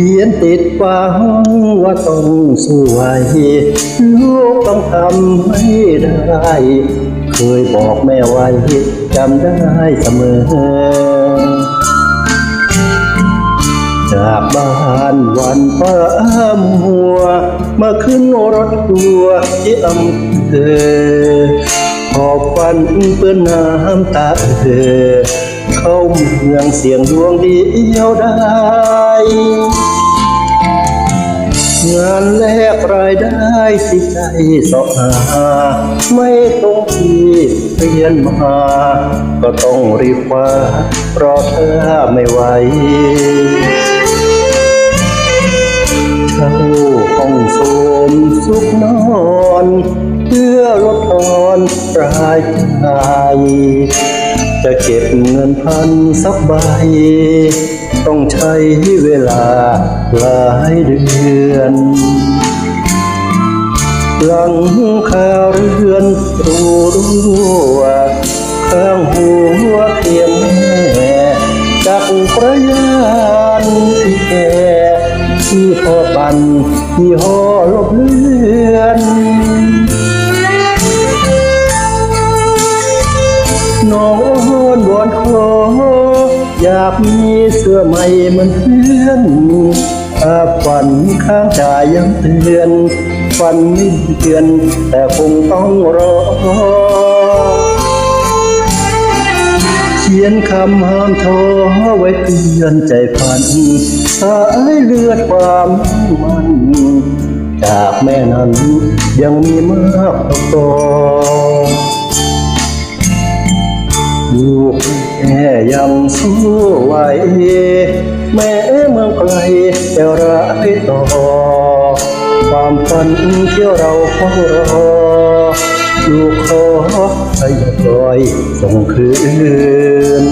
ขียนติดฟ้าห้องว่าต้องสวยลูกต้องทำให้ได้ เคยบอกแม่ไว้จำได้เสมอ จากบ้านวันฟ้ามัว มาขึ้นรถทัวร์ที่อำเภอขอบฟันเปื้อนน้ำตาเธอเข้าเมืองเสียงดวงเดียวได้ งานแลกรายได้สิใจสอหา ไม่ตรงที่เรียนมา ก็ต้องรีบคว้าเพราะเธอไม่ไหวเช่าห้องโสมสุขนอนเพื่อลดทอนรายจ่ายจะเก็บเงินพันสักใบ ต้องใช้เวลาหลายเดือนหลังคาเรือนรู้รู้ว่าข้างหัวเตียงแม่จากประยานที่แก่ที่พ่อปันที่ห่อลบเลือนน้อนบอนคอ อยากมีเสื้อใหม่เหมือนเพื่อนถ้าฝันข้างกายยังเตือนฝันไม่เตือน แต่คงต้องรอ เขียนคำห้ามท้อไว้เตือนใจพันสายเลือดความมันจากแม่นั้นยังมีมากพอ ลูกแม่ยังสู้ไหวแม่เมืองไกลแต่ร้ายต่อ ความฝันที่เราเฝ้ารอลูกขอให้ปล่อยส่งคืน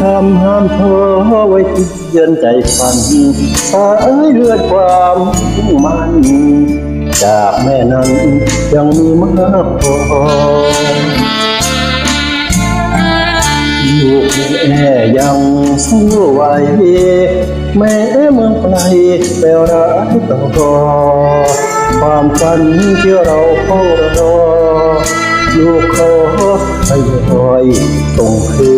คำห้ามท้อไว้ที่เยือนใจฝันสายเลือดความมันจากแม่นั้นยังมีมากพอลูกแม่ยังสู้ไหวแม้เมืองไกลแต่ร้ายต่อความฝันที่เราเฝ้ารอลูกขอให้คอยส่งคื